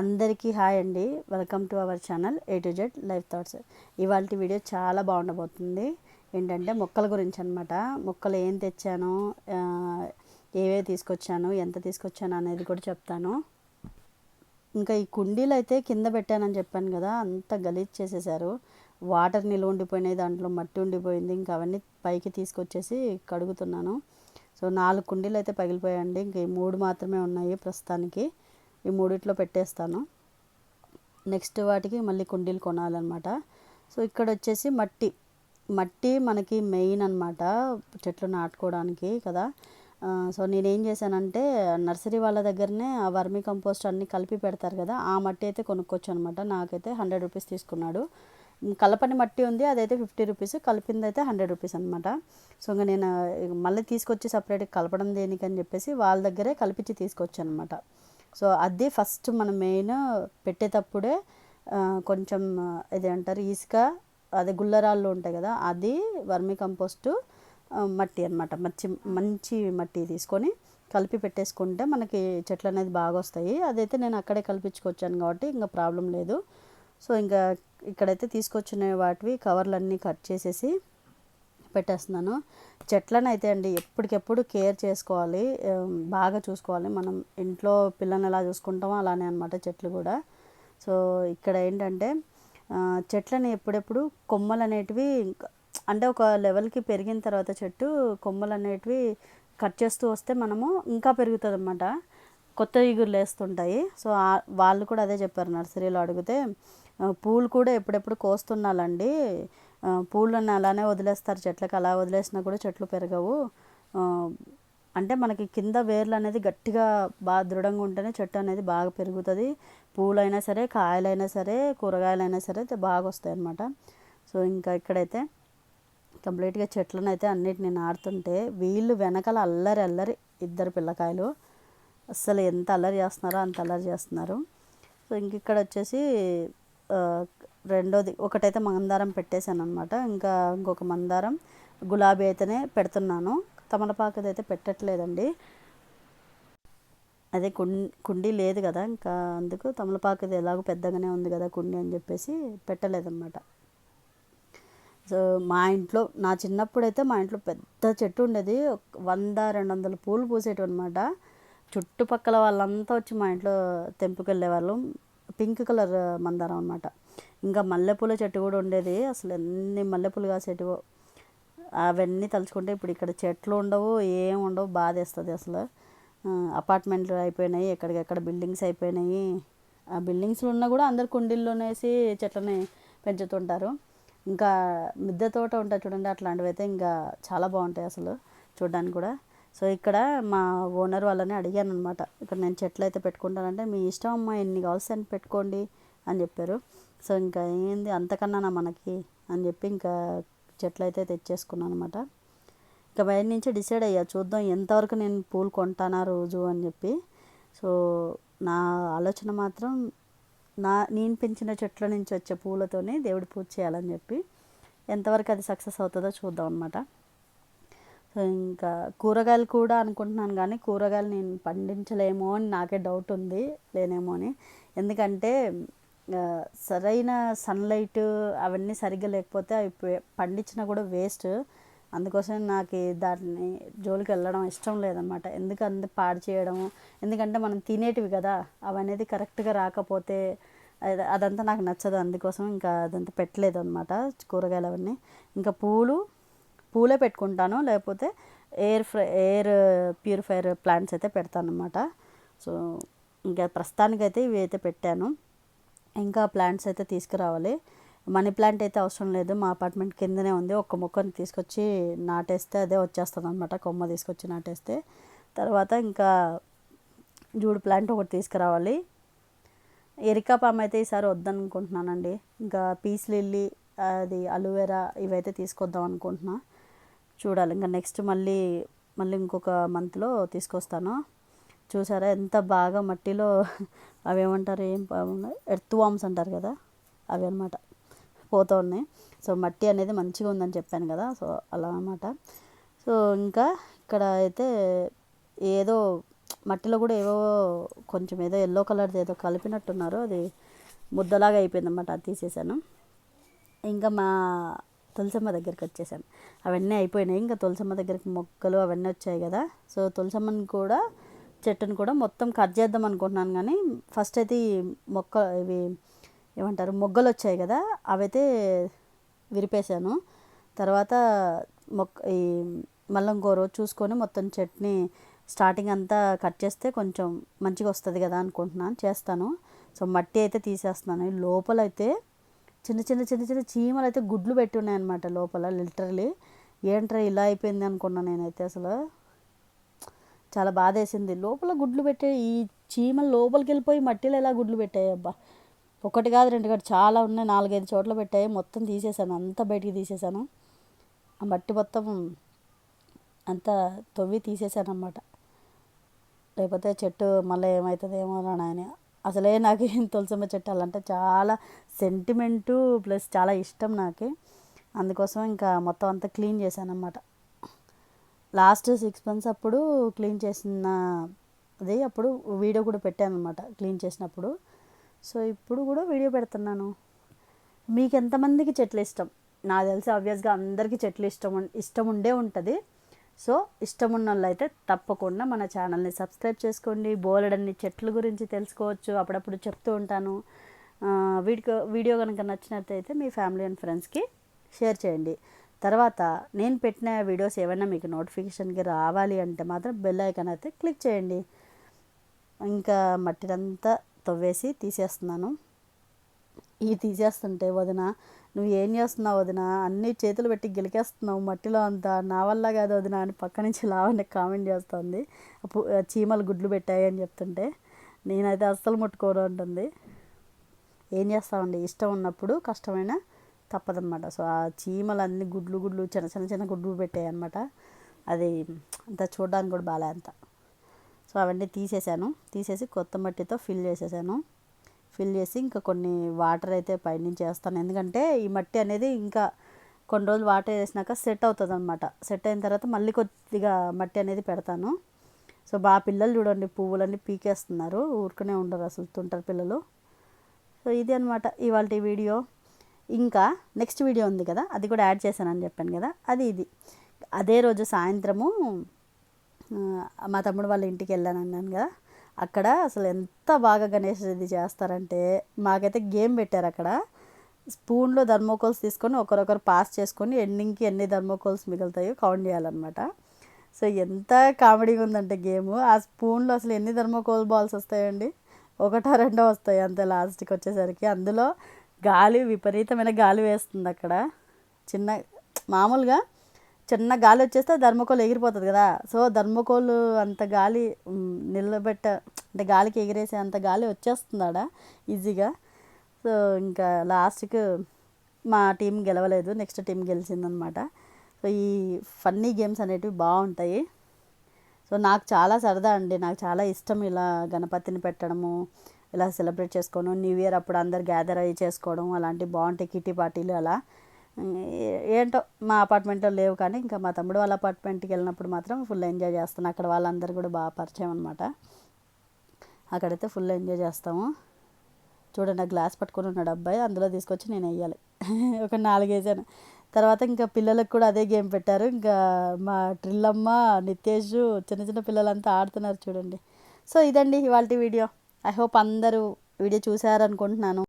అందరికీ హాయ్ అండి. Welcome to our channel A to Z life thoughts ఇవాళ video చాలా బాగుండబోతుంది. ఏంటంటే మొక్కల గురించి అనమాట మొక్కలు ఏం తెచ్చాను ఏవే తీసుకొచ్చాను ఎంత తీసుకొచ్చాను అనేది కూడా చెప్తాను. ఇంకా ఈ కుండీలు అయితే కింద పెట్టానని చెప్పాను కదా అంత గలీజ్ చేసేసారు. వాటర్ నిల్వ ఉండిపోయినాయి దాంట్లో మట్టి ఉండిపోయింది. ఇంకా అవన్నీ పైకి తీసుకొచ్చేసి కడుగుతున్నాను. సో నాలుగు కుండీలు అయితే పగిలిపోయాయండి. ఇంక ఈ మూడు మాత్రమే ఉన్నాయి ప్రస్తుతానికి. ఈ మూడిట్లో పెట్టేస్తాను. నెక్స్ట్ వాటికి మళ్ళీ కుండీలు కొనాలన్నమాట. సో ఇక్కడ వచ్చేసి మట్టి. మట్టి మనకి మెయిన్ అనమాట చెట్లు నాటుకోవడానికి కదా. సో నేనేం చేశానంటే నర్సరీ వాళ్ళ దగ్గరనే ఆ వర్మీ కంపోస్ట్ అన్నీ కలిపి పెడతారు కదా ఆ మట్టి అయితే కొనుక్కోవచ్చు అనమాట నాకైతే హండ్రెడ్ రూపీస్ తీసుకున్నాడు. కలపని మట్టి ఉంది అదైతే ఫిఫ్టీ రూపీస్ కలిపింది అయితే హండ్రెడ్ రూపీస్ అనమాట సో ఇంకా నేను మళ్ళీ తీసుకొచ్చి సపరేట్గా కలపడం దేనికని చెప్పేసి వాళ్ళ దగ్గరే కలిపించి తీసుకొచ్చాను అనమాట సో అది ఫస్ట్ మనం మెయిన్ పెట్టేటప్పుడే కొంచెం ఇది అంటారు ఇసుక అదే గుల్లరాళ్ళు ఉంటాయి కదా అది వర్మి కంపోస్టు మట్టి అనమాట మంచి మంచి మట్టి తీసుకొని కలిపి పెట్టేసుకుంటే మనకి చెట్లు అనేది బాగా వస్తాయి. అదైతే నేను అక్కడే కల్పించుకొచ్చాను కాబట్టి ఇంకా ప్రాబ్లం లేదు. సో ఇంకా ఇక్కడైతే తీసుకొచ్చిన వాటివి కవర్లన్నీ కట్ చేసేసి పెట్టేస్తున్నాను. చెట్లను అయితే అండి ఎప్పటికెప్పుడు కేర్ చేసుకోవాలి. బాగా చూసుకోవాలి. మనం ఇంట్లో పిల్లల్ని ఎలా చూసుకుంటామో అలానే అనమాట చెట్లు కూడా. సో ఇక్కడ ఏంటంటే చెట్లని ఎప్పుడెప్పుడు కొమ్మలు అనేటివి అంటే ఒక లెవెల్కి పెరిగిన తర్వాత చెట్టు కొమ్మలు అనేటివి కట్ చేస్తూ వస్తే మనము ఇంకా పెరుగుతుంది అనమాట కొత్త ఇగురు లేస్తుంటాయి సో వాళ్ళు కూడా అదే చెప్పారు నర్సరీలో అడిగితే పూలు కూడా ఎప్పుడెప్పుడు కోస్తున్నాలండి పూలను అలానే వదిలేస్తారు. చెట్లకు అలా వదిలేసినా కూడా చెట్లు పెరగవు. అంటే మనకి కింద వేర్లు అనేది గట్టిగా బాగా దృఢంగా ఉంటేనే చెట్టు అనేది బాగా పెరుగుతుంది. పూలైనా సరే కాయలైనా సరే కూరగాయలైనా సరే అయితే బాగా వస్తాయి అన్నమాట. సో ఇంకా ఇక్కడైతే కంప్లీట్గా చెట్లను అయితే అన్నిటిని నాటుతుంటే వీళ్ళు వెనకాల అల్లరి అల్లరి ఇద్దరు పిల్లకాయలు. అస్సలు ఎంత అల్లరి చేస్తున్నారో అంత అల్లరి చేస్తున్నారు. సో ఇంక ఇక్కడ వచ్చేసి రెండోది ఒకటైతే మందారం పెట్టేశాను అనమాట ఇంకా ఇంకొక మందారం గులాబీ అయితేనే పెడుతున్నాను. తమలపాకుది అయితే పెట్టట్లేదండి. అదే కుండి కుండీ లేదు కదా ఇంకా అందుకు తమలపాకుది ఎలాగో పెద్దగానే ఉంది కదా కుండీ అని చెప్పేసి పెట్టలేదన్నమాట. సో మా ఇంట్లో నా చిన్నప్పుడు అయితే మా ఇంట్లో పెద్ద చెట్టు ఉండేది. వంద రెండు వందల పూలు పూసేటివి అనమాట చుట్టుపక్కల వాళ్ళంతా వచ్చి మా ఇంట్లో తెంపుకెళ్ళేవాళ్ళు. పింక్ కలర్ మందారం అనమాట ఇంకా మల్లెపూల చెట్టు కూడా ఉండేది. అసలు ఎన్ని మల్లెపూలు కాసేటివో. అవన్నీ తలుచుకుంటే ఇప్పుడు ఇక్కడ చెట్లు ఉండవు ఏం ఉండవు బాధేస్తుంది అసలు. అపార్ట్మెంట్లు అయిపోయినాయి ఎక్కడికెక్కడ బిల్డింగ్స్ అయిపోయినాయి. ఆ బిల్డింగ్స్లో ఉన్నా కూడా అందరు కుండీల్లోనేసి చెట్లని పెంచుతుంటారు. ఇంకా మిద్దె తోట ఉంటుంది చూడండి అట్లాంటివి అయితే ఇంకా చాలా బాగుంటాయి అసలు చూడడానికి కూడా. సో ఇక్కడ మా ఓనర్ వాళ్ళని అడిగాను అనమాట ఇక్కడ నేను చెట్లు అయితే పెట్టుకుంటానంటే మీ ఇష్టం అమ్మా ఎన్ని కావాల్సి అని పెట్టుకోండి అని చెప్పారు. సో ఇంకా ఏంది అంతకన్నానా మనకి అని చెప్పి ఇంకా చెట్లు అయితే తెచ్చేసుకున్నాను అనమాట ఇంకా బయట నుంచి డిసైడ్ అయ్యా చూద్దాం ఎంతవరకు నేను పూలు కొంటానా రోజు అని చెప్పి. సో నా ఆలోచన మాత్రం నా నేను పెంచిన చెట్ల నుంచి వచ్చే పూలతోనే దేవుడి పూజ చేయాలని చెప్పి. ఎంతవరకు అది సక్సెస్ అవుతుందో చూద్దాం అనమాట సో ఇంకా కూరగాయలు కూడా అనుకుంటున్నాను కానీ కూరగాయలు నేను పండించలేమో అని నాకే డౌట్ ఉంది లేనేమో అని. ఎందుకంటే సరైన సన్లైట్ అవన్నీ సరిగ్గా లేకపోతే అవి పండించినా కూడా వేస్ట్. అందుకోసం నాకు దాన్ని జోలికి వెళ్ళడం ఇష్టం లేదనమాట. ఎందుకంత పాడు చేయడం ఎందుకంటే మనం తినేటివి కదా అవనేది కరెక్ట్గా రాకపోతే అదంతా నాకు నచ్చదు. అందుకోసం ఇంకా అదంతా పెట్టలేదు అనమాట కూరగాయలు అవన్నీ. ఇంకా పూలు పూలే పెట్టుకుంటాను లేకపోతే air fry air purifier plants అయితే పెడతాను అనమాట సో ఇంకా ప్రస్తుతానికైతే ఇవి అయితే పెట్టాను. ఇంకా ప్లాంట్స్ అయితే తీసుకురావాలి. మనీ ప్లాంట్ అయితే అవసరం లేదు. మా అపార్ట్మెంట్ కిందనే ఉంది. ఒక్క మొక్కని తీసుకొచ్చి నాటేస్తే అదే వచ్చేస్తుంది అనమాట కొమ్మ తీసుకొచ్చి నాటేస్తే. తర్వాత ఇంకా జూడు ప్లాంట్ ఒకటి తీసుకురావాలి. ఎరికా పామ్ అయితే ఈసారి వద్దనుకుంటున్నానండి. ఇంకా పీస్ లిల్లీ అది అలోవెరా ఇవైతే తీసుకొద్దాం అనుకుంటున్నాను చూడాలి. ఇంకా నెక్స్ట్ మళ్ళీ మళ్ళీ ఇంకొక మంత్లో తీసుకొస్తాను. చూసారా ఎంత బాగా మట్టిలో అవి ఏమంటారు ఏం ఎర్త్ వామ్స్ అంటారు కదా అవి అనమాట పోతూ ఉన్నాయి. సో మట్టి అనేది మంచిగా ఉందని చెప్పాను కదా సో అలా అనమాట సో ఇంకా ఇక్కడ అయితే ఏదో మట్టిలో కూడా ఏవో కొంచెం ఏదో ఎల్లో కలర్ది ఏదో కలిపినట్టున్నారు. అది ముద్దలాగా అయిపోయిందన్నమాట అది తీసేసాను. ఇంకా మా తులసమ్మ దగ్గరికి వచ్చేసాం. అవన్నీ అయిపోయినాయి. ఇంకా తులసమ్మ దగ్గరికి మొక్కలు అవన్నీ వచ్చాయి కదా. సో తులసమ్మని కూడా చెట్టును కూడా మొత్తం కట్ చేద్దాం అనుకుంటున్నాను కానీ ఫస్ట్ అయితే ఈ మొక్క ఇవి ఏమంటారు మొగ్గలు వచ్చాయి కదా. అవైతే విరిపేశాను. తర్వాత మొక్క ఈ మళ్ళీ ఇంకో రోజు చూసుకొని మొత్తం చట్నీ స్టార్టింగ్ అంతా కట్ చేస్తే కొంచెం మంచిగా వస్తుంది కదా అనుకుంటున్నాను. చేస్తాను. సో మట్టి అయితే తీసేస్తున్నాను. లోపల అయితే చిన్న చిన్న చిన్న చిన్న చీమలు అయితే గుడ్లు పెట్టి ఉన్నాయన్నమాట లోపల లిటరలీ ఏంట్రా ఇలా అయిపోయింది అనుకున్నాను నేనైతే అసలు. చాలా బాధ వేసింది లోపల గుడ్లు పెట్టే ఈ చీమలు లోపలికి వెళ్ళిపోయి మట్టిలో ఎలా గుడ్లు పెట్టాయి అబ్బా. ఒకటి కాదు రెండు కాదు చాలా ఉన్నాయి. నాలుగైదు చోట్ల పెట్టాయి. మొత్తం తీసేసాను. అంతా బయటికి తీసేసాను. ఆ మట్టి మొత్తం అంతా తవ్వి తీసేసాను అనమాట లేకపోతే చెట్టు మళ్ళీ ఏమవుతుందేమో అని అసలే నాకు తులసమ్మ చెట్టు అలాంటే చాలా సెంటిమెంటు ప్లస్ చాలా ఇష్టం నాకు. అందుకోసం ఇంకా మొత్తం అంతా క్లీన్ చేశాను అనమాట లాస్ట్ సిక్స్ మంత్స్ అప్పుడు క్లీన్ చేసిన అది అప్పుడు వీడియో కూడా పెట్టాను అనమాట క్లీన్ చేసినప్పుడు. సో ఇప్పుడు కూడా వీడియో పెడుతున్నాను. మీకు ఎంతమందికి చెట్లు ఇష్టం? నాకు తెలిసి ఆబ్వియస్గా అందరికీ చెట్లు ఇష్టం ఇష్టం ఉండే ఉంటుంది. సో ఇష్టం ఉన్న అయితే తప్పకుండా మన ఛానల్ని సబ్స్క్రైబ్ చేసుకోండి. బోలెడన్ని చెట్ల గురించి తెలుసుకోవచ్చు. అప్పుడప్పుడు చెప్తూ ఉంటాను. వీడియో వీడియో కనుక నచ్చినట్లయితే మీ ఫ్యామిలీ అండ్ ఫ్రెండ్స్కి షేర్ చేయండి. తర్వాత నేను పెట్టిన వీడియోస్ ఏమైనా మీకు నోటిఫికేషన్కి రావాలి అంటే మాత్రం బెల్ ఐకాన్ అయితే క్లిక్ చేయండి. ఇంకా మట్టినంతా తవ్వేసి తీసేస్తున్నాను. ఈ తీసేస్తుంటే వదిన నువ్వు ఏం చేస్తున్నావు వదిన? అన్ని చేతులు పెట్టి గెలికేస్తున్నావు. మట్టిలో అంతా నా వల్ల కాదు వదిన అని పక్క నుంచి లావని కామెంట్ చేస్తుంది. చీమలు గుడ్లు పెట్టాయి అని చెప్తుంటే నేనైతే అస్సలు ముట్టుకోను ఉంటుంది ఏం చేస్తామండి? ఇష్టం ఉన్నప్పుడు కష్టమైన తప్పదనమాట సో ఆ చీమలు అన్ని గుడ్లు గుడ్లు చిన్న చిన్న చిన్న గుడ్లు పెట్టాయి అనమాట అది అంత చూడడానికి కూడా బాగాలే అంత. సో అవన్నీ తీసేసాను. తీసేసి కొత్త మట్టితో ఫిల్ చేసేసాను. ఫిల్ చేసి ఇంకా కొన్ని వాటర్ అయితే పైనుంచి వేస్తాను. ఎందుకంటే ఈ మట్టి అనేది ఇంకా కొన్ని రోజులు వాటర్ వేసినాక సెట్ అవుతుంది అనమాట సెట్ అయిన తర్వాత మళ్ళీ కొద్దిగా మట్టి అనేది పెడతాను. సో బాగా పిల్లలు చూడండి పువ్వులన్నీ పీకేస్తున్నారు. ఊరుకునే ఉండరు అసలు తుంటారు పిల్లలు. సో ఇది అనమాట ఇవాళ వీడియో. ఇంకా నెక్స్ట్ వీడియో ఉంది కదా అది కూడా యాడ్ చేశానని చెప్పాను కదా అది ఇది. అదే రోజు సాయంత్రము మా తమ్ముడు వాళ్ళ ఇంటికి వెళ్ళాను అన్నాను కదా. అక్కడ అసలు ఎంత బాగా గణేష్ ఇది చేస్తారంటే మాకైతే గేమ్ పెట్టారు అక్కడ. స్పూన్లో ధర్మోకోల్స్ తీసుకొని ఒకరొకరు పాస్ చేసుకొని ఎండింగ్కి ఎన్ని ధర్మోకోల్స్ మిగులుతాయో కౌంట్ చేయాలన్నమాట. సో ఎంత కామెడీగా ఉందంటే గేమ్. ఆ స్పూన్లో అసలు ఎన్ని ధర్మోకోల్ బాల్స్ వస్తాయండి? ఒకటో రెండో వస్తాయి అంతే లాస్ట్కి వచ్చేసరికి. అందులో గాలి విపరీతమైన గాలి వేస్తుంది అక్కడ. చిన్న మామూలుగా చిన్న గాలి వచ్చేస్తే ధర్మకోల్ ఎగిరిపోతుంది కదా. సో ధర్మకోల్ అంత గాలి నిలబెట్ట అంటే గాలికి ఎగిరేసే అంత గాలి వచ్చేస్తుంది ఆడ ఈజీగా. సో ఇంకా లాస్ట్కి మా టీం గెలవలేదు నెక్స్ట్ టీం గెలిచిందనమాట. సో ఈ ఫన్నీ గేమ్స్ అనేటివి బాగుంటాయి. సో నాకు చాలా సరదా అండి నాకు చాలా ఇష్టం ఇలా గణపతిని పెట్టడము ఇలా సెలబ్రేట్ చేసుకోవడం న్యూ ఇయర్ అప్పుడు అందరు గ్యాదర్ అయ్యి చేసుకోవడం అలాంటివి బాగుంటాయి కిట్టి పార్టీలు అలా. ఏంటో మా అపార్ట్మెంట్లో లేవు కానీ ఇంకా మా తమ్ముడు వాళ్ళ అపార్ట్మెంట్కి వెళ్ళినప్పుడు మాత్రం ఫుల్ ఎంజాయ్ చేస్తాను అక్కడ వాళ్ళందరూ కూడా బాగా పరిచయం అనమాట అక్కడైతే ఫుల్ ఎంజాయ్ చేస్తాము. చూడండి ఆ గ్లాస్ పట్టుకొని ఉన్నాడు అబ్బాయి. అందులో తీసుకొచ్చి నేను వేయాలి ఒక నాలుగేసాను తర్వాత ఇంకా పిల్లలకు కూడా అదే గేమ్ పెట్టారు. ఇంకా మా ట్రిల్లమ్మ నితేష్ చిన్న చిన్న పిల్లలంతా ఆడుతున్నారు చూడండి. సో ఇదండి ఇవాళ వీడియో. ఐ హోప్ అందరూ వీడియో చూసారనుకుంటున్నాను